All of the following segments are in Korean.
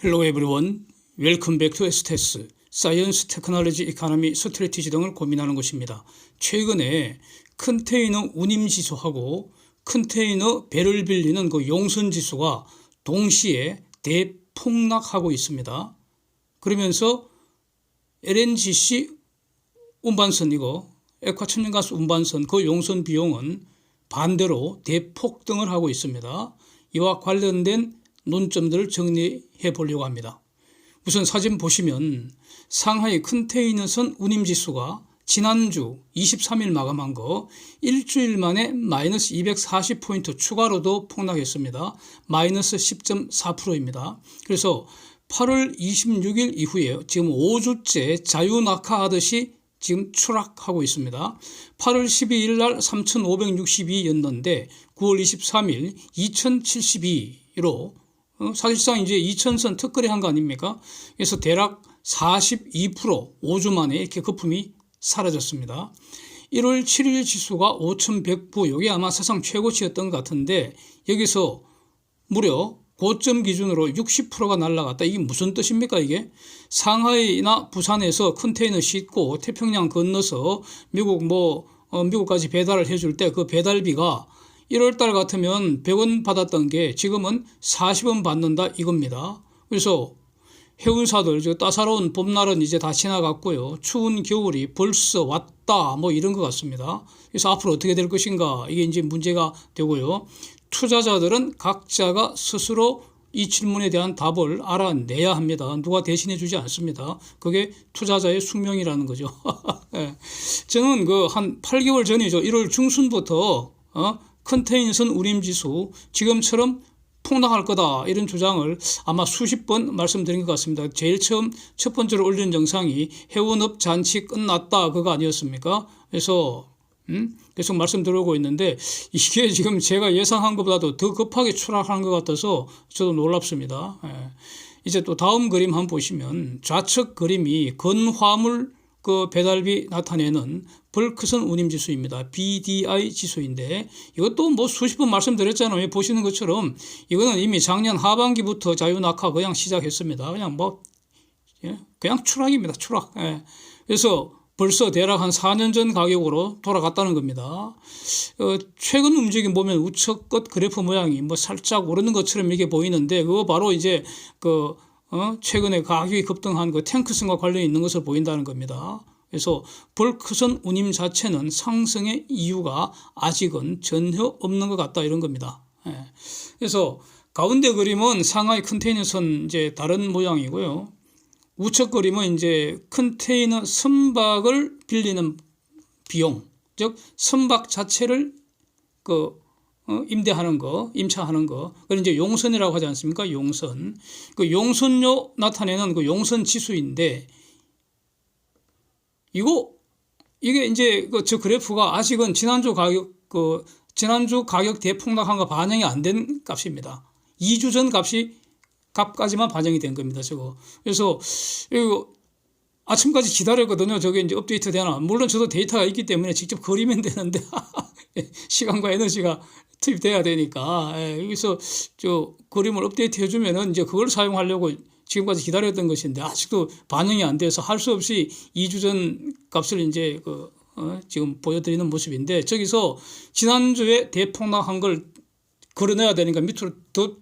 Hello everyone. Welcome back to STS. 사이언스 테크놀로지 이카노미 스트레티지 등을 고민하는 것입니다. 최근에 컨테이너 운임 지수하고 컨테이너 배를 빌리는 그 용선 지수가 동시에 대폭락하고 있습니다. 그러면서 LNGC 운반선 이거 액화 천연가스 운반선 그 용선 비용은 반대로 대폭등을 하고 있습니다. 이와 관련된 논점들을 정리해 보려고 합니다. 우선 사진 보시면 상하이 컨테이너선 운임지수가 지난주 23일 마감한 거 일주일 만에 마이너스 240포인트 추가로도 폭락했습니다. 마이너스 10.4%입니다. 그래서 8월 26일 이후에 지금 5주째 자유낙하하듯이 지금 추락하고 있습니다. 8월 12일 날 3,562였는데 9월 23일 2,072로 어, 사실상 이제 2천선 특거래 한 거 아닙니까? 그래서 대략 42% 5주 만에 이렇게 거품이 사라졌습니다. 1월 7일 지수가 5,109, 이게 아마 사상 최고치였던 것 같은데 여기서 무려 고점 기준으로 60%가 날라갔다. 이게 무슨 뜻입니까, 이게? 상하이나 부산에서 컨테이너 싣고 태평양 건너서 미국 뭐, 어, 미국까지 배달을 해줄 때 그 배달비가 1월 달 같으면 100원 받았던 게 지금은 40원 받는다 이겁니다. 그래서 해운사들 저 따사로운 봄날은 이제 다 지나갔고요. 추운 겨울이 벌써 왔다 뭐 이런 것 같습니다. 그래서 앞으로 어떻게 될 것인가 이게 이제 문제가 되고요. 투자자들은 각자가 스스로 이 질문에 대한 답을 알아내야 합니다. 누가 대신해 주지 않습니다. 그게 투자자의 숙명이라는 거죠. 예. 저는 그 한 8개월 전이죠. 1월 중순부터 어? 컨테이너선 운임지수 지금처럼 폭락할 거다 이런 주장을 아마 수십 번 말씀드린 것 같습니다. 제일 처음 첫 번째로 올린 영상이 해운업 잔치 끝났다 그거 아니었습니까? 그래서 음? 계속 말씀드리고 있는데 이게 지금 제가 예상한 것보다도 더 급하게 추락하는 것 같아서 저도 놀랍습니다. 예. 이제 또 다음 그림 한번 보시면 좌측 그림이 건화물 그 배달비 나타내는 벌크선 운임지수입니다. BDI 지수인데 이것도 뭐 수십 번 말씀드렸잖아요. 보시는 것처럼 이거는 이미 작년 하반기부터 자유낙하 그냥 시작했습니다. 그냥 뭐 예? 그냥 추락입니다. 추락. 예. 그래서 벌써 대략 한 4년 전 가격으로 돌아갔다는 겁니다. 어, 최근 움직임 보면 우측 끝 그래프 모양이 뭐 살짝 오르는 것처럼 이게 보이는데 그거 바로 이제 그 어? 최근에 가격이 급등한 그 탱크선과 관련이 있는 것을 보인다는 겁니다. 그래서 벌크선 운임 자체는 상승의 이유가 아직은 전혀 없는 것 같다 이런 겁니다. 예. 그래서 가운데 그림은 상하이 컨테이너선 이제 다른 모양이고요. 우측 그림은 이제 컨테이너 선박을 빌리는 비용, 즉 선박 자체를 그 어, 임대하는 거, 임차하는 거, 그걸 이제 용선이라고 하지 않습니까? 용선. 그 용선료 나타내는 그 용선 지수인데, 이거, 이게 이제 그 저 그래프가 아직은 지난주 가격, 그, 지난주 가격 대폭락한 거 반영이 안 된 값입니다. 2주 전 값이, 값까지만 반영이 된 겁니다. 저거. 그래서, 이거, 아침까지 기다렸거든요. 저게 이제 업데이트 되나. 물론 저도 데이터가 있기 때문에 직접 그리면 되는데, 시간과 에너지가 투입돼야 되니까. 예, 여기서 저 그림을 업데이트 해주면은 이제 그걸 사용하려고 지금까지 기다렸던 것인데 아직도 반영이 안 돼서 할 수 없이 2주 전 값을 이제 그 어, 지금 보여드리는 모습인데 저기서 지난주에 대폭락한 걸 걸어내야 되니까 밑으로 더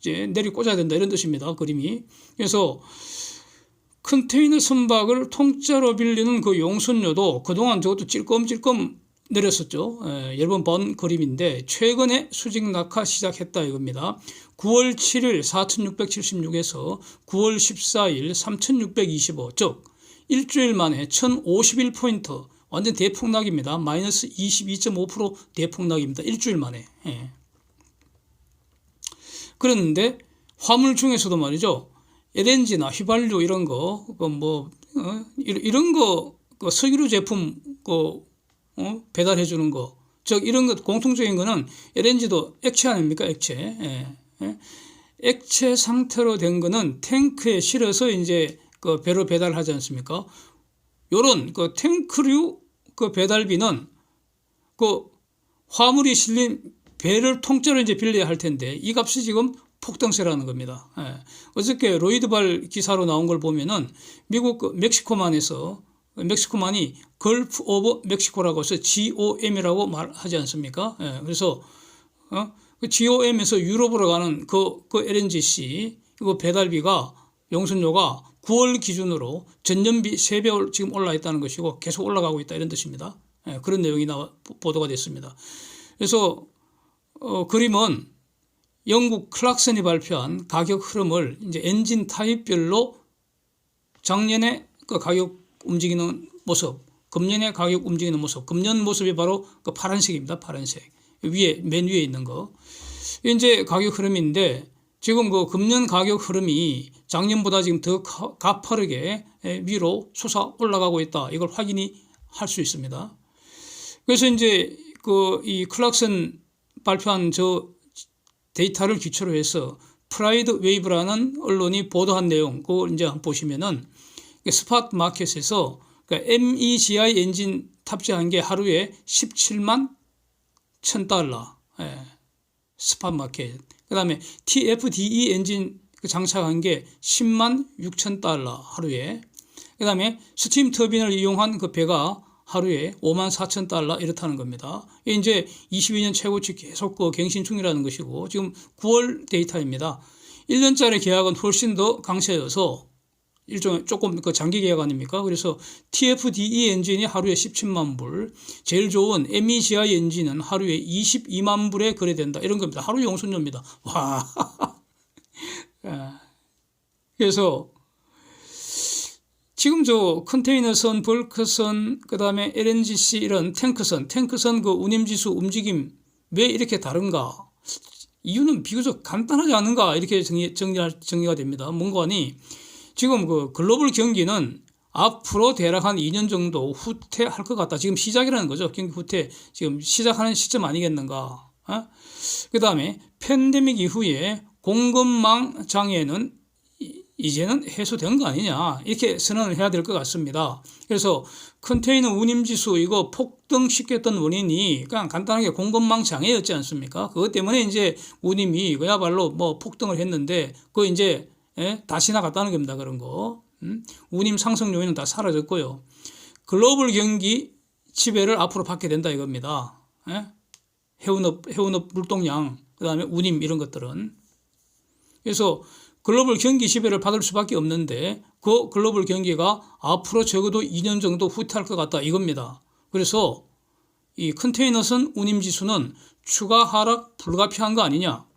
이제 내리 꽂아야 된다 이런 뜻입니다 그림이. 그래서 컨테이너 선박을 통째로 빌리는 그 용선료도 그동안 저것도 찔끔찔끔 내렸었죠. 예, 여러 번본 그림인데 최근에 수직 낙하 시작했다 이겁니다. 9월 7일 4,676에서 9월 14일 3,625, 즉 일주일 만에 1,051포인트 완전 대폭락입니다. 마이너스 22.5% 대폭락입니다. 일주일 만에. 예. 그런데 화물 중에서도 말이죠. LNG나 휘발유 이런 거, 그뭐 어? 이런 거, 그 석유류 제품 그 어? 배달해 주는 거. 즉 이런 것 공통적인 거는 LNG도 액체 아닙니까? 액체. 예. 예. 액체 상태로 된 거는 탱크에 실어서 이제 그 배로 배달하지 않습니까? 요런 그 탱크류 그 배달비는 그 화물이 실린 배를 통째로 이제 빌려야 할 텐데 이 값이 지금 폭등세라는 겁니다. 예. 어저께 로이드발 기사로 나온 걸 보면은 미국 그 멕시코만에서 멕시코만이 걸프 오브 멕시코라고 해서 GOM이라고 말하지 않습니까? 예. 그래서 어? 그 GOM에서 유럽으로 가는 그, 그 LNGC 이거 배달비가 용선료가 9월 기준으로 전년비 3배 지금 올라 있다는 것이고 계속 올라가고 있다 이런 뜻입니다. 예, 그런 내용이 나와 보도가 됐습니다. 그래서 어, 그림은 영국 클락슨이 발표한 가격 흐름을 이제 엔진 타입별로 작년에 그 가격 움직이는 모습, 금년에 가격 움직이는 모습, 금년 모습이 바로 그 파란색입니다. 파란색 위에 맨 위에 있는 거. 이제 가격 흐름인데 지금 그 금년 가격 흐름이 작년보다 지금 더 가- 가파르게 위로 솟아 올라가고 있다. 이걸 확인이 할 수 있습니다. 그래서 이제 그 이 클락슨 발표한 저 데이터를 기초로 해서 프라이드 웨이브라는 언론이 보도한 내용 그걸 이제 보시면은 스팟 마켓에서 그러니까 MEGI 엔진 탑재한 게 하루에 17만 1000달러. 예. 스팟 마켓. 그 다음에 TFDE 엔진 그 장착한 게 10만 6천 달러 하루에. 그 다음에 스팀 터빈을 이용한 그 배가 하루에 5만 4천 달러 이렇다는 겁니다. 이제 22년 최고치 계속 그 갱신 중이라는 것이고 지금 9월 데이터입니다. 1년짜리 계약은 훨씬 더 강세여서 일종의 조금 그 장기 계약 아닙니까? 그래서 TFDE 엔진이 하루에 17만 불, 제일 좋은 MEGI 엔진은 하루에 22만 불에 거래된다. 이런 겁니다. 하루 용선료입니다. 와. 아. 그래서 지금 저 컨테이너선, 벌크선, 그 다음에 LNGC 이런 탱크선, 탱크선 그 운임지수 움직임 왜 이렇게 다른가? 이유는 비교적 간단하지 않은가? 이렇게 정리, 정리, 정리가 됩니다. 뭔가니 지금 그 글로벌 경기는 앞으로 대략 한 2년 정도 후퇴할 것 같다. 지금 시작이라는 거죠. 경기 후퇴 지금 시작하는 시점 아니겠는가? 어? 그 다음에 팬데믹 이후에 공급망 장애는 이- 이제는 해소된 거 아니냐 이렇게 선언을 해야 될 것 같습니다. 그래서 컨테이너 운임지수 이거 폭등 시켰던 원인이 그냥 간단하게 공급망 장애였지 않습니까? 그것 때문에 이제 운임이 그야말로 뭐 폭등을 했는데 그거 이제 예? 다시 나갔다는 겁니다. 그런 거. 음? 운임 상승 요인은 다 사라졌고요. 글로벌 경기 지배를 앞으로 받게 된다 이겁니다. 예? 해운업, 해운업 물동량, 그 다음에 운임 이런 것들은. 그래서 글로벌 경기 지배를 받을 수밖에 없는데 그 글로벌 경기가 앞으로 적어도 2년 정도 후퇴할 것 같다 이겁니다. 그래서 이 컨테이너선 운임 지수는 추가 하락 불가피한 거 아니냐?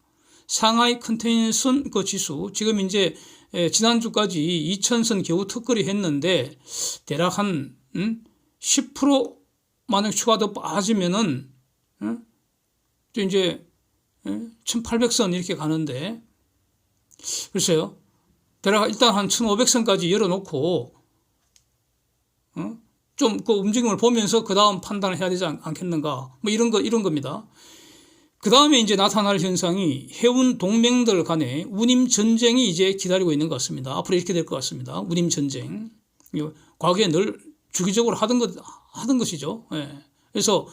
상하이 컨테이너선 그 지수 지금 이제 에, 지난주까지 2천선 겨우 턱걸이 했는데 대략 한 음? 10% 만약 추가 더 빠지면은 음? 또 이제 1800선 이렇게 가는데 글쎄요. 대략 일단 한 1500선까지 열어놓고 어? 좀그 움직임을 보면서 그 다음 판단을 해야 되지 않, 않겠는가 뭐 이런 거 이런 겁니다. 그 다음에 이제 나타날 현상이 해운 동맹들 간의 운임 전쟁이 이제 기다리고 있는 것 같습니다. 앞으로 이렇게 될 것 같습니다. 운임 전쟁. 과거에 늘 주기적으로 하던 것 하던 것이죠. 예. 그래서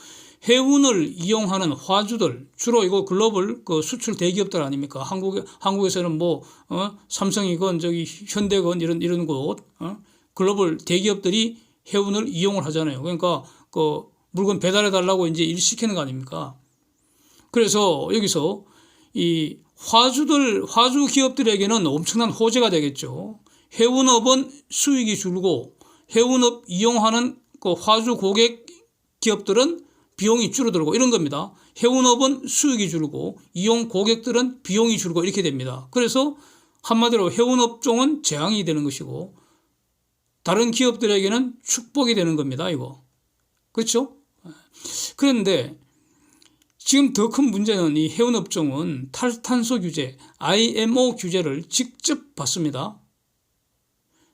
해운을 이용하는 화주들 주로 이거 글로벌 그 수출 대기업들 아닙니까? 한국 한국에서는 뭐 어? 삼성이건 저기 현대건 이런 이런 곳 어? 글로벌 대기업들이 해운을 이용을 하잖아요. 그러니까 그 물건 배달해 달라고 이제 일 시키는 거 아닙니까? 그래서 여기서 이 화주들 화주 기업들에게는 엄청난 호재가 되겠죠. 해운업은 수익이 줄고 해운업 이용하는 그 화주 고객 기업들은 비용이 줄어들고 이런 겁니다. 해운업은 수익이 줄고 이용 고객들은 비용이 줄고 이렇게 됩니다. 그래서 한마디로 해운업종은 재앙이 되는 것이고 다른 기업들에게는 축복이 되는 겁니다. 이거 그렇죠? 그런데 지금 더 큰 문제는 이 해운업종은 탈탄소 규제, IMO 규제를 직접 받습니다.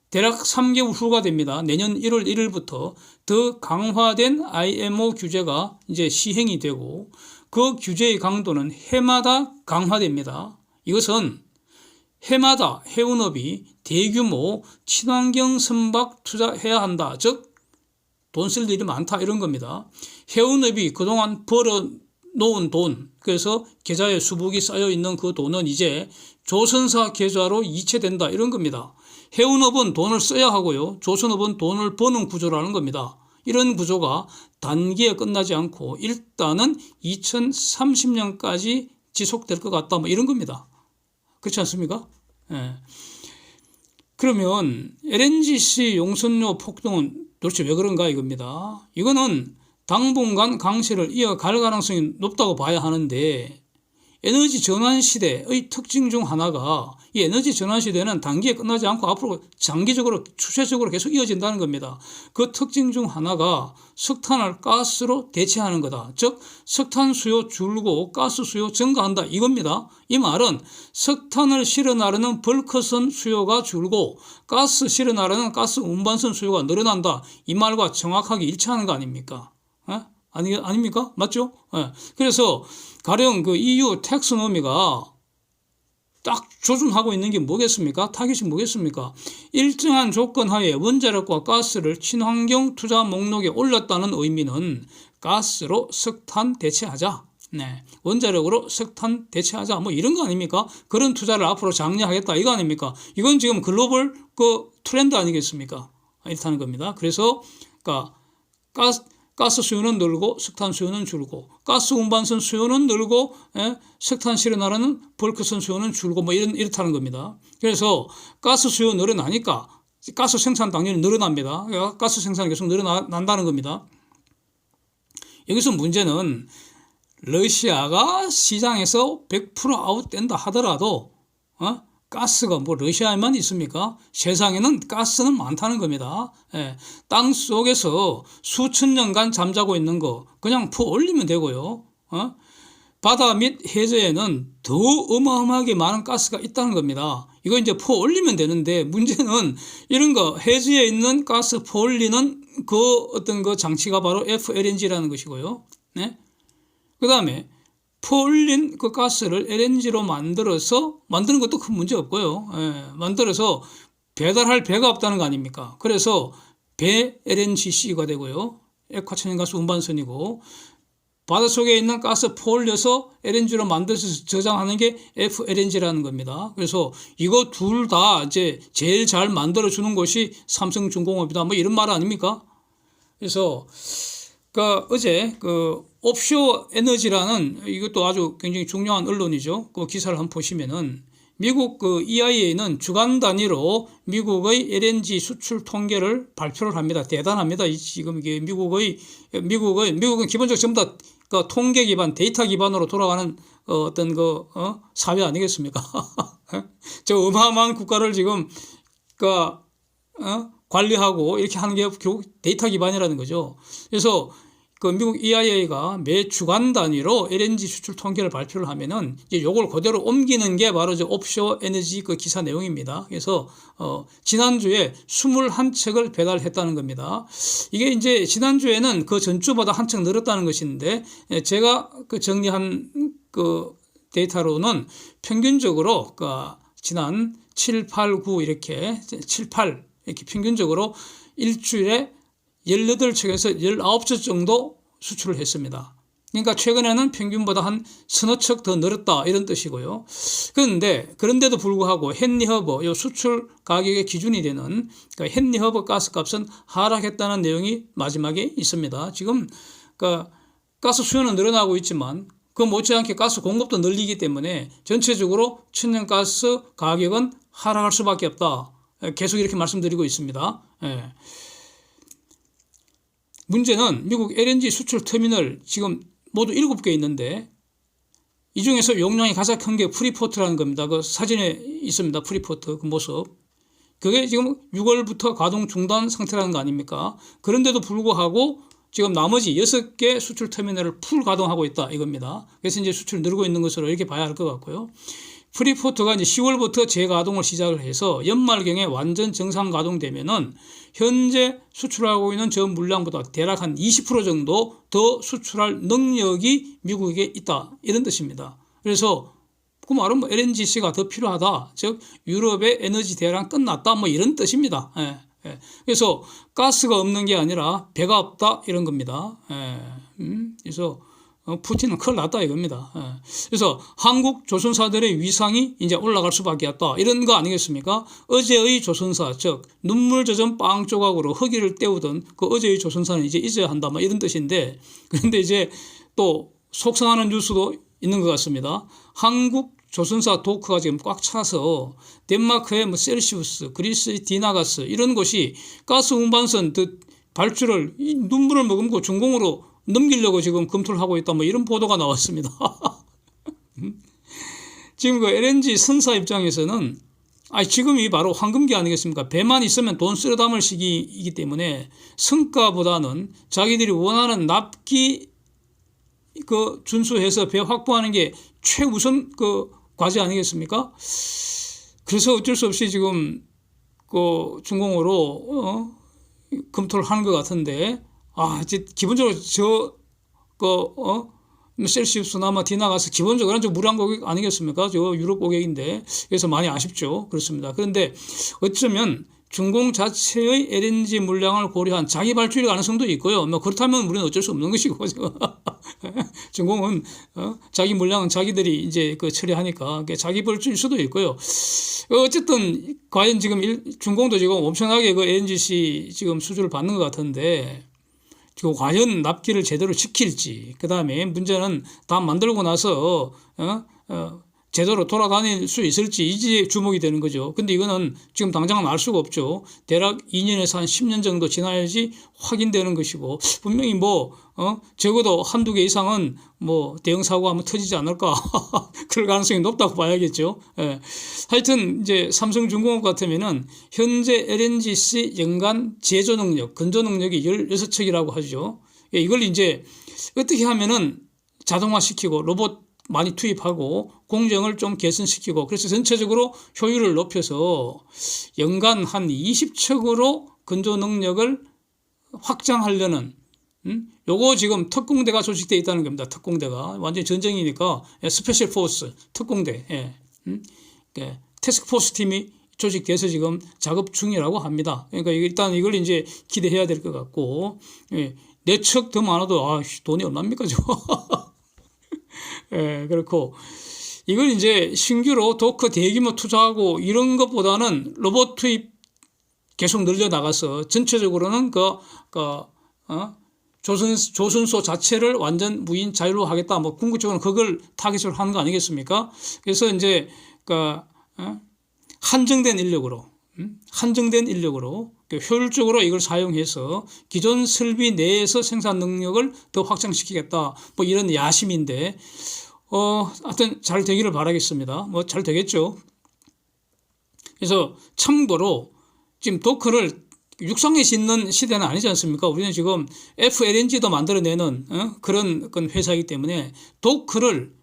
대략 3개월 후가 됩니다. 내년 1월 1일부터 더 강화된 IMO 규제가 이제 시행이 되고 그 규제의 강도는 해마다 강화됩니다. 이것은 해마다 해운업이 대규모 친환경 선박 투자해야 한다. 즉, 돈 쓸 일이 많다. 이런 겁니다. 해운업이 그동안 벌어 놓은 돈, 그래서 계좌에 수북이 쌓여 있는 그 돈은 이제 조선사 계좌로 이체된다 이런 겁니다. 해운업은 돈을 써야 하고요. 조선업은 돈을 버는 구조라는 겁니다. 이런 구조가 단기에 끝나지 않고 일단은 2030년까지 지속될 것 같다. 뭐 이런 겁니다. 그렇지 않습니까? 예. 그러면 LNGC 용선료 폭등은 도대체 왜 그런가 이겁니다. 이거는 당분간 강세를 이어갈 가능성이 높다고 봐야 하는데 에너지 전환 시대의 특징 중 하나가 이 에너지 전환 시대는 단기에 끝나지 않고 앞으로 장기적으로 추세적으로 계속 이어진다는 겁니다. 그 특징 중 하나가 석탄을 가스로 대체하는 거다. 즉 석탄 수요 줄고 가스 수요 증가한다 이겁니다. 이 말은 석탄을 실어 나르는 벌크선 수요가 줄고 가스 실어 나르는 가스 운반선 수요가 늘어난다. 이 말과 정확하게 일치하는 거 아닙니까? 에? 아니, 아닙니까? 맞죠? 예. 그래서 가령 그 EU 텍스노미가 딱 조준하고 있는 게 뭐겠습니까? 타깃이 뭐겠습니까? 일정한 조건 하에 원자력과 가스를 친환경 투자 목록에 올렸다는 의미는 가스로 석탄 대체하자. 네. 원자력으로 석탄 대체하자. 뭐 이런 거 아닙니까? 그런 투자를 앞으로 장려하겠다. 이거 아닙니까? 이건 지금 글로벌 그 트렌드 아니겠습니까? 이렇다는 겁니다. 그래서, 그러니까 가스, 가스 수요는 늘고 석탄 수요는 줄고 가스 운반선 수요는 늘고 예? 석탄 나르는 벌크선 수요는 줄고 뭐 이런 이렇다는 겁니다. 그래서 가스 수요 늘어나니까 가스 생산 당연히 늘어납니다. 그러니까 가스 생산이 계속 늘어난다는 겁니다. 여기서 문제는 러시아가 시장에서 100% 아웃된다 하더라도 어? 가스가 뭐 러시아에만 있습니까? 세상에는 가스는 많다는 겁니다. 예, 땅 속에서 수천 년간 잠자고 있는 거 그냥 퍼 올리면 되고요. 어? 바다 및 해저에는 더 어마어마하게 많은 가스가 있다는 겁니다. 이거 이제 퍼 올리면 되는데 문제는 이런 거 해저에 있는 가스 퍼 올리는 그 어떤 그 장치가 바로 FLNG라는 것이고요. 네? 그 다음에 퍼올린 그 가스를 LNG로 만들어서 만드는 것도 큰 문제 없고요. 예, 만들어서 배달할 배가 없다는 거 아닙니까? 그래서 배 LNGC가 되고요. 액화천연가스 운반선이고 바닷속에 있는 가스 퍼올려서 LNG로 만들어서 저장하는 게 FLNG라는 겁니다. 그래서 이거 둘 다 이제 제일 잘 만들어 주는 것이 삼성중공업이다. 뭐 이런 말 아닙니까? 그래서 그 어제 그 옵쇼 에너지라는 이것도 아주 굉장히 중요한 언론이죠. 그 기사를 한번 보시면은 미국 그 EIA는 주간 단위로 미국의 LNG 수출 통계를 발표를 합니다. 대단합니다. 지금 이게 미국의 미국의 미국은 기본적으로 전부 다 그 통계 기반 데이터 기반으로 돌아가는 어떤 그 어? 사회 아니겠습니까? 저 어마어마한 국가를 지금 그 어? 관리하고 이렇게 하는 게 데이터 기반이라는 거죠. 그래서 그 미국 EIA가 매 주간 단위로 LNG 수출 통계를 발표를 하면은 이제 요걸 그대로 옮기는 게 바로 저 옵쇼 에너지 그 기사 내용입니다. 그래서 어 지난주에 21책을 배달했다는 겁니다. 이게 이제 지난주에는 그 전주보다 한층 늘었다는 것인데 예, 제가 그 정리한 그 데이터로는 평균적으로 그 지난 7, 8, 9 이렇게 7, 8 이렇게 평균적으로 일주일에 18척에서 19척 정도 수출을 했습니다. 그러니까 최근에는 평균보다 한 서너 척 더 늘었다 이런 뜻이고요. 그런데 그런데도 불구하고 헨리허버 요 수출 가격의 기준이 되는 그러니까 헨리허버 가스값은 하락했다는 내용이 마지막에 있습니다. 지금 그러니까 가스 수요는 늘어나고 있지만 그 못지않게 가스 공급도 늘리기 때문에 전체적으로 천연가스 가격은 하락할 수밖에 없다. 계속 이렇게 말씀드리고 있습니다. 예. 문제는 미국 LNG 수출 터미널 지금 모두 7개 있는데 이 중에서 용량이 가장 큰 게 프리포트라는 겁니다. 그 사진에 있습니다. 프리포트 그 모습. 그게 지금 6월부터 가동 중단 상태라는 거 아닙니까? 그런데도 불구하고 지금 나머지 6개 수출 터미널을 풀 가동하고 있다 이겁니다. 그래서 이제 수출 늘고 있는 것으로 이렇게 봐야 할 것 같고요. 프리포트가 이제 10월부터 재가동을 시작을 해서 연말경에 완전 정상 가동되면은 현재 수출하고 있는 저 물량보다 대략 한 20% 정도 더 수출할 능력이 미국에 있다 이런 뜻입니다. 그래서 그 말은 뭐 LNGC가 더 필요하다. 즉 유럽의 에너지 대란 끝났다. 뭐 이런 뜻입니다. 예, 예. 그래서 가스가 없는 게 아니라 배가 없다 이런 겁니다. 예, 음, 그래서 어, 푸틴은 큰일 났다 이겁니다. 예. 그래서 한국 조선사들의 위상이 이제 올라갈 수밖에 없다. 이런 거 아니겠습니까? 어제의 조선사, 즉 눈물 젖은 빵 조각으로 허기를 때우던 그 어제의 조선사는 이제 잊어야 한다. 뭐 이런 뜻인데 그런데 이제 또 속상하는 뉴스도 있는 것 같습니다. 한국 조선사 도크가 지금 꽉 차서 덴마크의 뭐 셀시우스, 그리스의 디나가스 이런 곳이 가스 운반선 그 발주를 이 눈물을 머금고 중공으로 넘기려고 지금 검토를 하고 있다 뭐 이런 보도가 나왔습니다. 음? 지금 그 LNG 선사 입장에서는 아 지금이 바로 황금기 아니겠습니까? 배만 있으면 돈 쓸어 담을 시기이기 때문에 성과보다는 자기들이 원하는 납기 그 준수해서 배 확보하는 게 최우선 그 과제 아니겠습니까? 그래서 어쩔 수 없이 지금 그 중공으로 어, 검토를 하는 것 같은데 아 이제 기본적으로 저 그 어, 셀시우스나 뭐 디나가서 기본적으로 저 무랑 고객 아니겠습니까? 저 유럽 고객인데 그래서 많이 아쉽죠. 그렇습니다. 그런데 어쩌면 중공 자체의 LNG 물량을 고려한 자기 발주일 가능성도 있고요. 뭐 그렇다면 우리는 어쩔 수 없는 것이고 중공은 어? 자기 물량은 자기들이 이제 그 처리하니까 자기 발주일 수도 있고요. 어쨌든 과연 지금 일, 중공도 지금 엄청나게 그 LNGC 지금 수주를 받는 것 같은데 지금 과연 납기를 제대로 지킬지 그 다음에 문제는 다 만들고 나서 어? 어, 제대로 돌아다닐 수 있을지 이제 주목이 되는 거죠. 근데 이거는 지금 당장은 알 수가 없죠. 대략 2년에서 한 10년 정도 지나야지 확인되는 것이고 분명히 뭐 어? 적어도 한두 개 이상은 뭐 대형 사고가 한번 터지지 않을까 그럴 가능성이 높다고 봐야겠죠. 예. 하여튼 이제 삼성중공업 같으면은 현재 LNGC 연간 제조 능력, 건조 능력이 16척이라고 하죠. 예, 이걸 이제 어떻게 하면은 자동화 시키고 로봇 많이 투입하고 공정을 좀 개선시키고 그래서 전체적으로 효율을 높여서 연간 한 20척으로 건조 능력을 확장하려는 음? 요거 지금 특공대가 조직되어 있다는 겁니다. 특공대가 완전히 전쟁이니까 예, 스페셜 포스 특공대 예. 음? 예. 테스크포스 팀이 조직돼서 지금 작업 중이라고 합니다. 그러니까 일단 이걸 이제 기대해야 될 것 같고 예. 내척 더 많아도 아 돈이 얼마입니까 저거 예, 그렇고 이걸 이제 신규로 도크 대규모 투자하고 이런 것보다는 로봇 투입 계속 늘려 나가서 전체적으로는 그, 그 어? 조선 조선소 자체를 완전 무인 자율로 하겠다. 뭐 궁극적으로 그걸 타깃으로 하는 거 아니겠습니까? 그래서 이제 그 어? 한정된 인력으로 음? 한정된 인력으로 그 효율적으로 이걸 사용해서 기존 설비 내에서 생산 능력을 더 확장시키겠다. 뭐 이런 야심인데 어, 하여튼 잘 되기를 바라겠습니다. 뭐 잘 되겠죠. 그래서 참고로 지금 도크를 육상에 싣는 시대는 아니지 않습니까? 우리는 지금 FLNG도 만들어내는 어? 그런 회사이기 때문에 도크를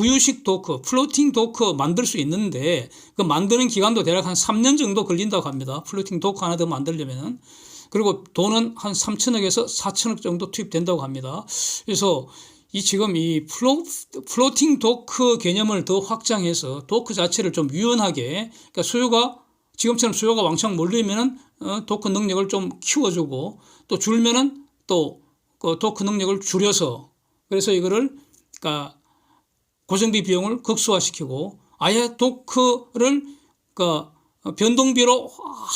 부유식 도크, 플로팅 도크 만들 수 있는데 그 만드는 기간도 대략 한 3년 정도 걸린다고 합니다. 플로팅 도크 하나 더 만들려면은. 그리고 돈은 한 3천억에서 4천억 정도 투입된다고 합니다. 그래서 이 지금 이 플로, 플로팅 도크 개념을 더 확장해서 도크 자체를 좀 유연하게 그러니까 수요가 지금처럼 수요가 왕창 몰리면은 어, 도크 능력을 좀 키워주고 또 줄면은 또그 도크 능력을 줄여서 그래서 이거를 그러니까 고정비 비용을 극소화시키고 아예 도크를 그 변동비로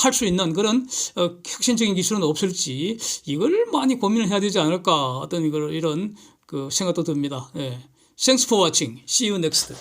할 수 있는 그런 어, 혁신적인 기술은 없을지 이걸 많이 고민을 해야 되지 않을까 어떤 이런 그 생각도 듭니다. 예. Thanks for watching. See you next.